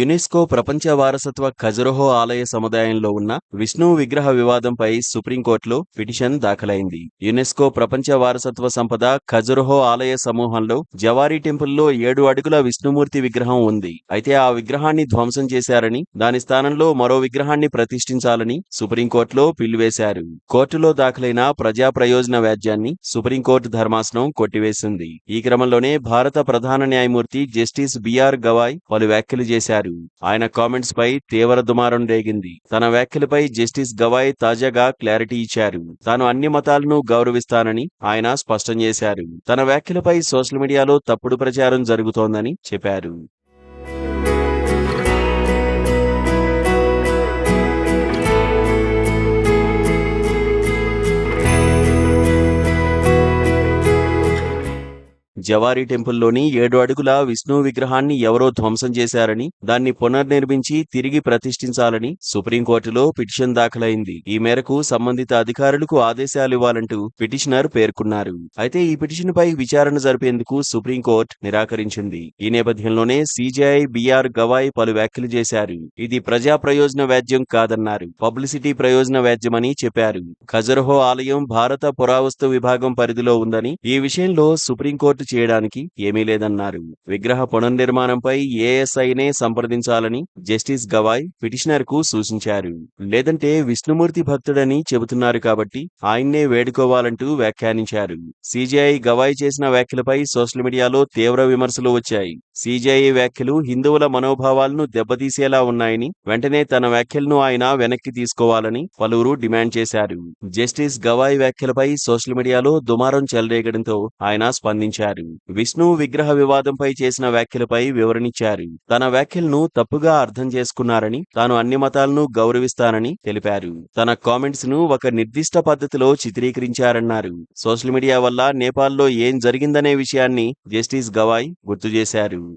UNESCO ప్రపంచ వారసత్వ ఖజురహో ఆలయ సముదాయంలో ఉన్న విష్ణువు విగ్రహ వివాదంపై సుప్రీంకోర్టులో పిటిషన్ దాఖలైంది. యునెస్కో ప్రపంచ వారసత్వ సంపద ఖజురహో ఆలయ సమూహంలో జవారీ టెంపుల్లో ఏడు అడుగుల విష్ణుమూర్తి విగ్రహం ఉంది. అయితే ఆ విగ్రహాన్ని ధ్వంసం చేశారని దాని స్థానంలో మరో విగ్రహాన్ని ప్రతిష్ఠించాలని సుప్రీంకోర్టులో పిల్లివేశారు కోర్టులో దాఖలైన ప్రజా ప్రయోజన వ్యాజ్యాన్ని సుప్రీంకోర్టు ధర్మాసనం కొట్టివేసింది. ఈ క్రమంలోనే భారత ప్రధాన న్యాయమూర్తి జస్టిస్ బిఆర్ గవాయ్ పలు వ్యాఖ్యలు చేశారు. ఆయన కామెంట్స్ పై తీవ్ర దుమారం రేగింది. తన వ్యాఖ్యలపై జస్టిస్ గవాయ్ తాజాగా క్లారిటీ ఇచ్చారు. తాను అన్ని మతాలను గౌరవిస్తానని ఆయన స్పష్టం చేశారు. తన వ్యాఖ్యలపై సోషల్ మీడియాలో తప్పుడు ప్రచారం జరుగుతోందని చెప్పారు. జవారీ టెంపుల్లోని ఏడు అడుగుల విష్ణు విగ్రహాన్ని ఎవరో ధ్వంసం చేశారని దాన్ని పునర్నిర్మించి తిరిగి ప్రతిష్ఠించాలని సుప్రీంకోర్టులో పిటిషన్ దాఖలైంది. ఈ మేరకు సంబంధిత అధికారులకు ఆదేశాలు ఇవ్వాలంటూ పిటిషనర్ పేర్కొన్నారు. అయితే ఈ పిటిషన్ పై విచారణ జరిపేందుకు సుప్రీంకోర్టు నిరాకరించింది. ఈ నేపథ్యంలోనే సీజేఐ బిఆర్ గవాయ్ పలు వ్యాఖ్యలు చేశారు. ఇది ప్రజా ప్రయోజన వ్యాజ్యం కాదన్నారు. పబ్లిసిటీ ప్రయోజన వ్యాజ్యమని చెప్పారు. ఖజరహో ఆలయం భారత పురావస్తు విభాగం పరిధిలో ఉందని ఈ విషయంలో సుప్రీంకోర్టు చేయడానికి ఏమీ లేదన్నారు. విగ్రహ పునర్నిర్మాణంపై ఏఎస్ఐనే సంప్రదించాలని జస్టిస్ గవాయ్ పిటిషనర్కు సూచించారు. లేదంటే విష్ణుమూర్తి భక్తుడని చెబుతున్నారు కాబట్టి ఆయన్నే వేడుకోవాలంటూ వ్యాఖ్యానించారు. సిజిఐ గవాయ్ చేసిన వ్యాఖ్యలపై సోషల్ మీడియాలో తీవ్ర విమర్శలు వచ్చాయి. సీజేఐ వ్యాఖ్యలు హిందువుల మనోభావాలను దెబ్బతీసేలా ఉన్నాయని వెంటనే తన వ్యాఖ్యలను ఆయన వెనక్కి తీసుకోవాలని పలువురు డిమాండ్ చేశారు. జస్టిస్ గవాయ్ వ్యాఖ్యలపై సోషల్ మీడియాలో దుమారం చెలరేగడంతో ఆయన స్పందించారు. విష్ణు విగ్రహ వివాదంపై చేసిన వ్యాఖ్యలపై వివరణిచ్చారు. తన వ్యాఖ్యలను తప్పుగా అర్థం చేసుకున్నారని తాను అన్ని మతాలను గౌరవిస్తానని తెలిపారు. తన కామెంట్స్ను ఒక నిర్దిష్ట పద్ధతిలో చిత్రీకరించారన్నారు. సోషల్ మీడియా వల్ల నేపాల్లో ఏం జరిగిందనే విషయాన్ని జస్టిస్ గవాయ్ గుర్తు చేశారు